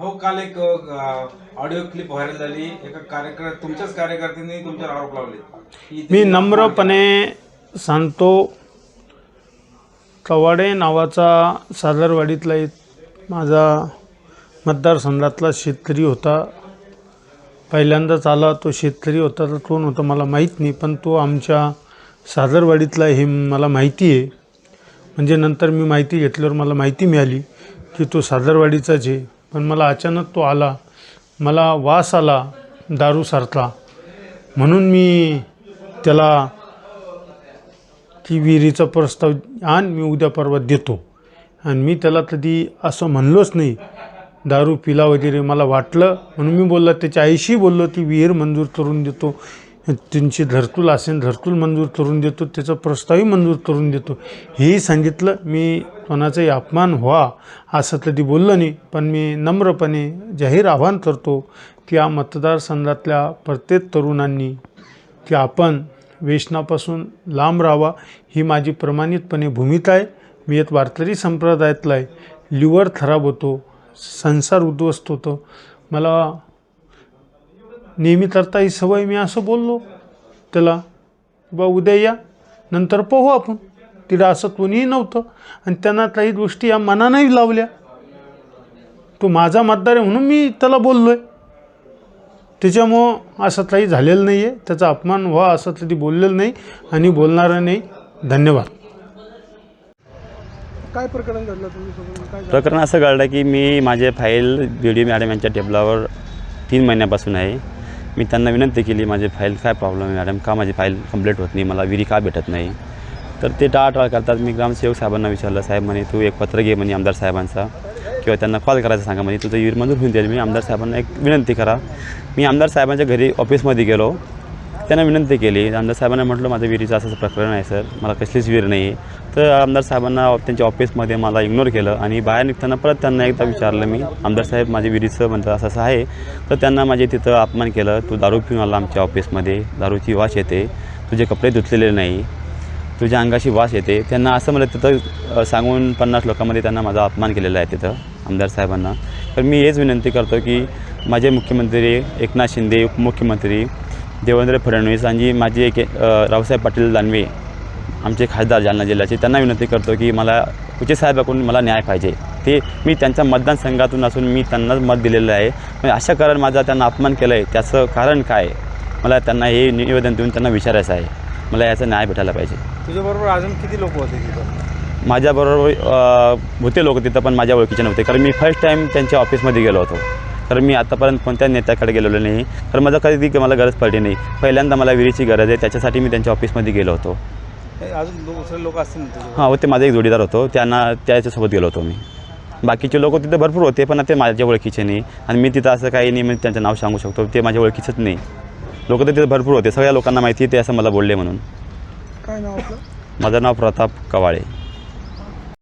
हो काल एक ऑडिओ क्लिप व्हायरल झाली. एका कार्यकर तुमच्याच कार्यकर्त्यांनी तुमच्यावर आरोप लावले. मी नम्रपणे सांगतो कवाडे नावाचा सादरवाडीतला एक माझा मतदारसंघातला शेतकरी होता. पहिल्यांदाच आला तो शेतकरी होता तर कोण होता मला माहीत नाही पण तो आमच्या सादरवाडीतला हे मला माहिती आहे. म्हणजे नंतर मी माहिती घेतल्यावर मला माहिती मिळाली की तो सादरवाडीचाच आहे. पण मला अचानक तो आला. मला वास आला दारू सारखा. म्हणून मी त्याला ती विहिरीचा प्रस्ताव आण मी उद्या परवा देतो. आणि मी त्याला कधी असं म्हणलोच नाही. दारू पिला वगैरे मला वाटलं. म्हणून मी बोलला त्याच्या आईशी बोललो ती विहीर मंजूर करून देतो. त्यांची धर्तूल असेल धर्तूल मंजूर करून देतो त्याचा प्रस्तावही मंजूर करून देतो. हेही सांगितलं मी कोणाचाही अपमान व्हा असं कधी बोललं नाही पण मी नम्रपणे जाहीर आव्हान करतो की या मतदारसंघातल्या प्रत्येक तरुणांनी की आपण वेशनापासून लांब राहावा ही माझी प्रमाणितपणे भूमिका आहे. मी एक वारकरी संप्रदायातला आहे. लिवर खराब होतो संसार उद्ध्वस्त होतो. मला नेहमी करता ही सवय मी असं बोललो. त्याला बा उद्या या नंतर पाहू आपण. तिला असं कोणीही नव्हतं. आणि त्यांना काही गोष्टी या मनानंही लावल्या. तो माझा मतदार आहे म्हणून मी त्याला बोललो आहे त्याच्यामुळं असं काही झालेलं नाही आहे त्याचा अपमान व्हा असं कधी बोललेलं नाही आणि बोलणारं नाही. धन्यवाद. काय प्रकरण घडलं तुम्ही? प्रकरण असं घडलं की मी माझे फाईल बी डी मॅडम यांच्या टेबलावर तीन महिन्यापासून आहे. मी त्यांना विनंती केली माझी फाईल काय प्रॉब्लेम आहे मॅडम का माझी फाईल कंप्लीट होत नाही? मला विहिरी का भेटत नाही? तर ते टाळाटाळ करतात. मी ग्रामसेवक साहेबांना विचारलं साहेब म्हणे तू एक पत्र घे म्हणे आमदार साहेबांचा किंवा त्यांना कॉल करायचा सांगा म्हणे. तुझं विहीर मंजूर होऊन जाईल. मी आमदार साहेबांना एक विनंती करा. मी आमदार साहेबांच्या घरी ऑफिसमध्ये गेलो. त्यांना विनंती केली. आमदार साहेबांना म्हटलं माझं विहिरीचं असं प्रकरण आहे सर. मला कसलीच विहीर नाही. आहे तर आमदार साहेबांना त्यांच्या ऑफिसमध्ये मला इग्नोर केलं आणि बाहेर निघताना परत त्यांना एकदा विचारलं मी आमदार साहेब माझ्या विहिरीचं म्हणतात असं असं आहे. तर त्यांना माझे तिथं अपमान केलं. तू दारू पिऊन आला आमच्या ऑफिसमध्ये. दारूची वास येते. तुझे कपडे धुतलेले नाही. तुझ्या अंगाशी वास येते. त्यांना असं मला तिथं सांगून पन्नास लोकांमध्ये त्यांना माझा अपमान केलेला आहे तिथं आमदार साहेबांना. तर मी हेच विनंती करतो की माझे मुख्यमंत्री एकनाथ शिंदे उपमुख्यमंत्री देवेंद्र फडणवीस आणि माझे एक रावसाहेब पाटील दानवे आमचे खासदार जालना जिल्ह्याचे त्यांना विनंती करतो की मला साहेबाकडून मला न्याय पाहिजे. ते मी त्यांच्या मतदारसंघातून असून मी त्यांनाच मत दिलेलं आहे. पण अशा कारण माझा त्यांना अपमान केलं आहे त्याचं कारण काय? मला त्यांना हे निवेदन देऊन त्यांना विचारायचं आहे. मला याचा न्याय भेटायला पाहिजे. तुझ्याबरोबर अजून किती लोक होते तिथं? माझ्याबरोबर होते लोक तिथं पण माझ्या ओळखीचे नव्हते. कारण मी फर्स्ट टाईम त्यांच्या ऑफिसमध्ये गेलो होतो. कारण मी आतापर्यंत कोणत्या नेत्याकडे गेलेलो नाही. कारण माझं कधी मला गरज पडली नाही. पहिल्यांदा मला विहिरीची गरज आहे त्याच्यासाठी मी त्यांच्या ऑफिसमध्ये गेलो होतो. हे अजून दुसरे लोक असतील हां होते. माझा एक जोडीदार होतो. त्यांना त्याच्यासोबत गेलो होतो मी. बाकीचे लोक तिथे भरपूर होते पण ते माझ्या ओळखीचे नाही. आणि मी तिथं असं काही नाही मी त्यांचं नाव सांगू शकतो. ते माझ्या ओळखीचंच नाही. लोक तर तिथे भरपूर होते. सगळ्या लोकांना माहिती आहे ते असं मला बोलले म्हणून. काय नाव आपलं? माझं नाव प्रताप कवाळे.